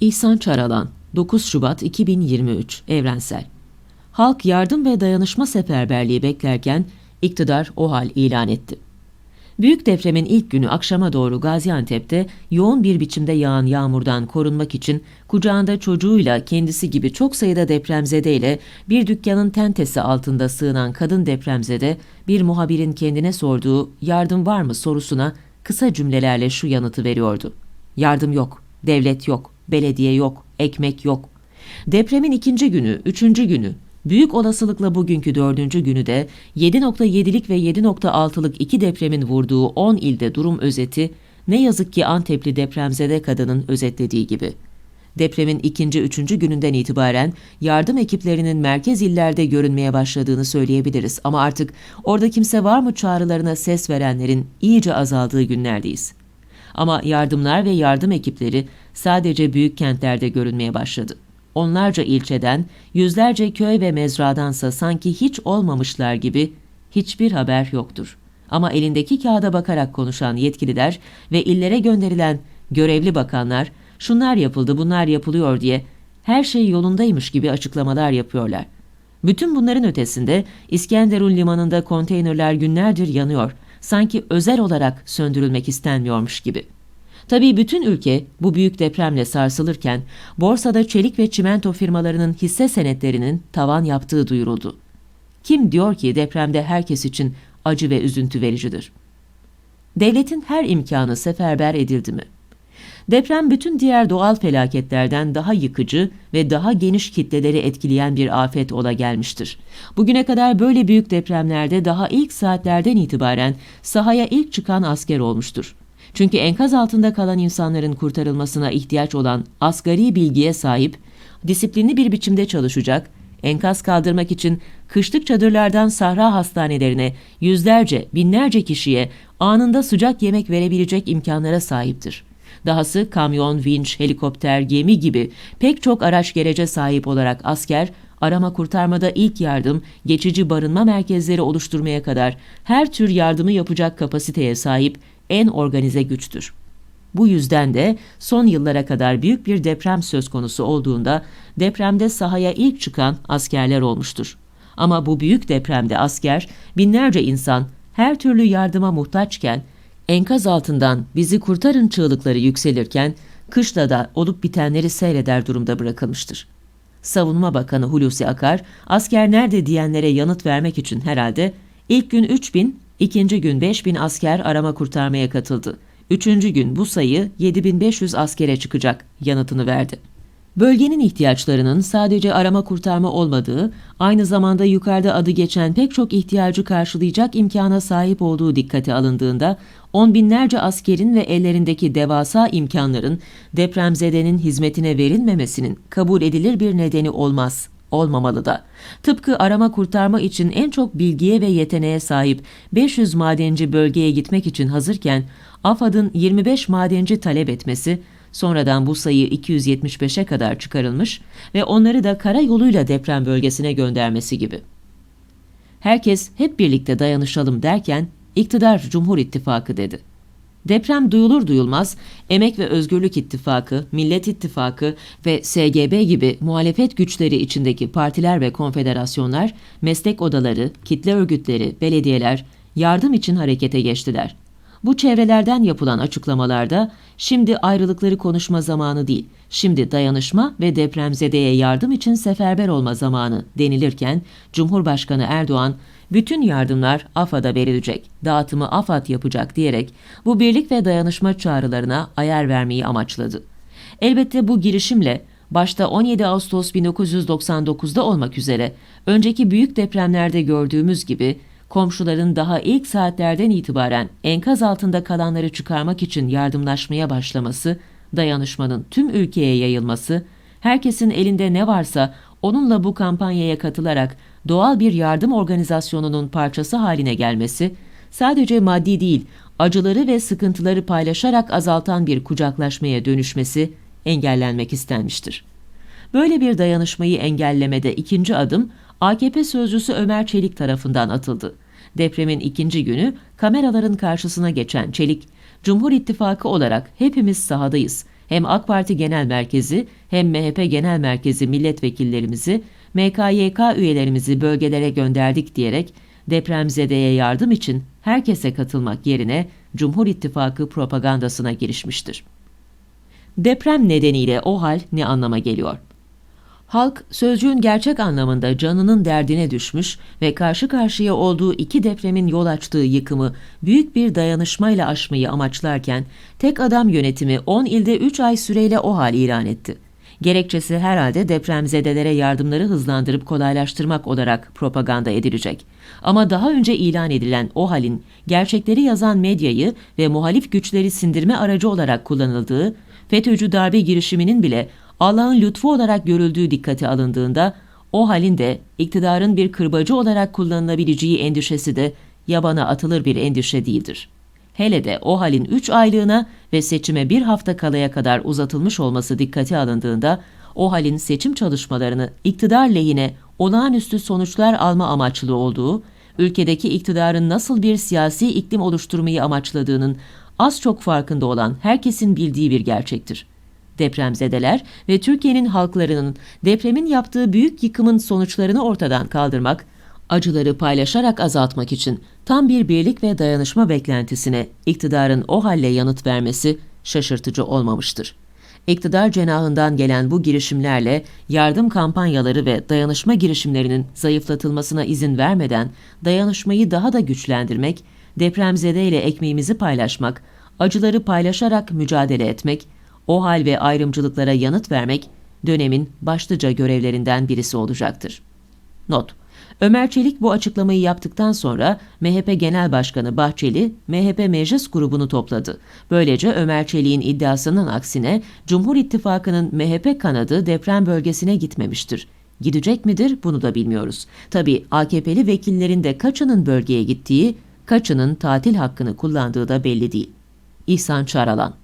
İhsan Çaralan 9 Şubat 2023 Evrensel Halk yardım ve dayanışma seferberliği beklerken iktidar o hal ilan etti. Büyük depremin ilk günü akşama doğru Gaziantep'te yoğun bir biçimde yağan yağmurdan korunmak için kucağında çocuğuyla kendisi gibi çok sayıda depremzedeyle bir dükkanın tentesi altında sığınan kadın depremzede bir muhabirin kendine sorduğu yardım var mı sorusuna kısa cümlelerle şu yanıtı veriyordu. Yardım yok, devlet yok, belediye yok, ekmek yok. Depremin ikinci günü, üçüncü günü, büyük olasılıkla bugünkü dördüncü günü de 7.7'lik ve 7.6'lık iki depremin vurduğu 10 ilde durum özeti ne yazık ki Antepli depremzede kadının özetlediği gibi. Depremin ikinci, üçüncü gününden itibaren yardım ekiplerinin merkez illerde görünmeye başladığını söyleyebiliriz ama artık orada kimse var mı çağrılarına ses verenlerin iyice azaldığı günlerdeyiz. Ama yardımlar ve yardım ekipleri sadece büyük kentlerde görünmeye başladı. Onlarca ilçeden, yüzlerce köy ve mezradansa sanki hiç olmamışlar gibi hiçbir haber yoktur. Ama elindeki kağıda bakarak konuşan yetkililer ve illere gönderilen görevli bakanlar şunlar yapıldı bunlar yapılıyor diye her şey yolundaymış gibi açıklamalar yapıyorlar. Bütün bunların ötesinde İskenderun limanında konteynerler günlerdir yanıyor. Sanki özel olarak söndürülmek istenmiyormuş gibi. Tabii bütün ülke bu büyük depremle sarsılırken borsada çelik ve çimento firmalarının hisse senetlerinin tavan yaptığı duyuruldu. Kim diyor ki depremde herkes için acı ve üzüntü vericidir? Devletin her imkanı seferber edildi mi? Deprem bütün diğer doğal felaketlerden daha yıkıcı ve daha geniş kitleleri etkileyen bir afet ola gelmiştir. Bugüne kadar böyle büyük depremlerde daha ilk saatlerden itibaren sahaya ilk çıkan asker olmuştur. Çünkü enkaz altında kalan insanların kurtarılmasına ihtiyaç olan asgari bilgiye sahip, disiplinli bir biçimde çalışacak, enkaz kaldırmak için kışlık çadırlardan sahra hastanelerine yüzlerce, binlerce kişiye anında sıcak yemek verebilecek imkanlara sahiptir. Dahası kamyon, vinç, helikopter, gemi gibi pek çok araç gerece sahip olarak asker, arama kurtarmada ilk yardım, geçici barınma merkezleri oluşturmaya kadar her tür yardımı yapacak kapasiteye sahip en organize güçtür. Bu yüzden de son yıllara kadar büyük bir deprem söz konusu olduğunda depremde sahaya ilk çıkan askerler olmuştur. Ama bu büyük depremde asker, binlerce insan her türlü yardıma muhtaçken, enkaz altından bizi kurtarın çığlıkları yükselirken, kışla da olup bitenleri seyreder durumda bırakılmıştır. Savunma Bakanı Hulusi Akar, asker nerede diyenlere yanıt vermek için herhalde ilk gün 3000, ikinci gün 5000 asker arama kurtarmaya katıldı. Üçüncü gün bu sayı 7500 askere çıkacak yanıtını verdi. Bölgenin ihtiyaçlarının sadece arama kurtarma olmadığı, aynı zamanda yukarıda adı geçen pek çok ihtiyacı karşılayacak imkana sahip olduğu dikkate alındığında, on binlerce askerin ve ellerindeki devasa imkanların depremzedenin hizmetine verilmemesinin kabul edilir bir nedeni olmaz olmamalı da. Tıpkı arama kurtarma için en çok bilgiye ve yeteneğe sahip 500 madenci bölgeye gitmek için hazırken AFAD'ın 25 madenci talep etmesi, sonradan bu sayı 275'e kadar çıkarılmış ve onları da karayoluyla deprem bölgesine göndermesi gibi. Herkes hep birlikte dayanışalım derken iktidar Cumhur İttifakı dedi. Deprem duyulur duyulmaz Emek ve Özgürlük İttifakı, Millet İttifakı ve SGB gibi muhalefet güçleri içindeki partiler ve konfederasyonlar, meslek odaları, kitle örgütleri, belediyeler yardım için harekete geçtiler. Bu çevrelerden yapılan açıklamalarda şimdi ayrılıkları konuşma zamanı değil, şimdi dayanışma ve depremzedeye yardım için seferber olma zamanı denilirken Cumhurbaşkanı Erdoğan bütün yardımlar AFAD'a verilecek, dağıtımı AFAD yapacak diyerek bu birlik ve dayanışma çağrılarına ayar vermeyi amaçladı. Elbette bu girişimle başta 17 Ağustos 1999'da olmak üzere önceki büyük depremlerde gördüğümüz gibi komşuların daha ilk saatlerden itibaren enkaz altında kalanları çıkarmak için yardımlaşmaya başlaması, dayanışmanın tüm ülkeye yayılması, herkesin elinde ne varsa onunla bu kampanyaya katılarak doğal bir yardım organizasyonunun parçası haline gelmesi, sadece maddi değil, acıları ve sıkıntıları paylaşarak azaltan bir kucaklaşmaya dönüşmesi engellenmek istenmiştir. Böyle bir dayanışmayı engellemede ikinci adım AKP sözcüsü Ömer Çelik tarafından atıldı. Depremin ikinci günü kameraların karşısına geçen Çelik, Cumhur İttifakı olarak hepimiz sahadayız, hem AK Parti Genel Merkezi hem MHP Genel Merkezi milletvekillerimizi, MKYK üyelerimizi bölgelere gönderdik diyerek depremzedeye yardım için herkese katılmak yerine Cumhur İttifakı propagandasına girişmiştir. Deprem nedeniyle o hal ne anlama geliyor? Halk sözcüğün gerçek anlamında canının derdine düşmüş ve karşı karşıya olduğu iki depremin yol açtığı yıkımı büyük bir dayanışmayla aşmayı amaçlarken tek adam yönetimi 10 ilde 3 ay süreyle o hal ilan etti. Gerekçesi herhalde depremzedelere yardımları hızlandırıp kolaylaştırmak olarak propaganda edilecek. Ama daha önce ilan edilen o halin gerçekleri yazan medyayı ve muhalif güçleri sindirme aracı olarak kullanıldığı, FETÖ'cü darbe girişiminin bile Allah'ın lütfu olarak görüldüğü dikkate alındığında o halin de iktidarın bir kırbacı olarak kullanılabileceği endişesi de yabana atılır bir endişe değildir. Hele de o halin 3 aylığına ve seçime bir hafta kalaya kadar uzatılmış olması dikkate alındığında o halin seçim çalışmalarını iktidar lehine olağanüstü sonuçlar alma amaçlı olduğu, ülkedeki iktidarın nasıl bir siyasi iklim oluşturmayı amaçladığının az çok farkında olan herkesin bildiği bir gerçektir. Depremzedeler ve Türkiye'nin halklarının depremin yaptığı büyük yıkımın sonuçlarını ortadan kaldırmak, acıları paylaşarak azaltmak için tam bir birlik ve dayanışma beklentisine iktidarın o halle yanıt vermesi şaşırtıcı olmamıştır. İktidar cenahından gelen bu girişimlerle yardım kampanyaları ve dayanışma girişimlerinin zayıflatılmasına izin vermeden dayanışmayı daha da güçlendirmek, depremzede ile ekmeğimizi paylaşmak, acıları paylaşarak mücadele etmek, o hal ve ayrımcılıklara yanıt vermek dönemin başlıca görevlerinden birisi olacaktır. Not Ömer Çelik bu açıklamayı yaptıktan sonra MHP Genel Başkanı Bahçeli, MHP meclis grubunu topladı. Böylece Ömer Çelik'in iddiasının aksine Cumhur İttifakı'nın MHP kanadı deprem bölgesine gitmemiştir. Gidecek midir bunu da bilmiyoruz. Tabi AKP'li vekillerin de kaçının bölgeye gittiği, kaçının tatil hakkını kullandığı da belli değil. İhsan Çaralan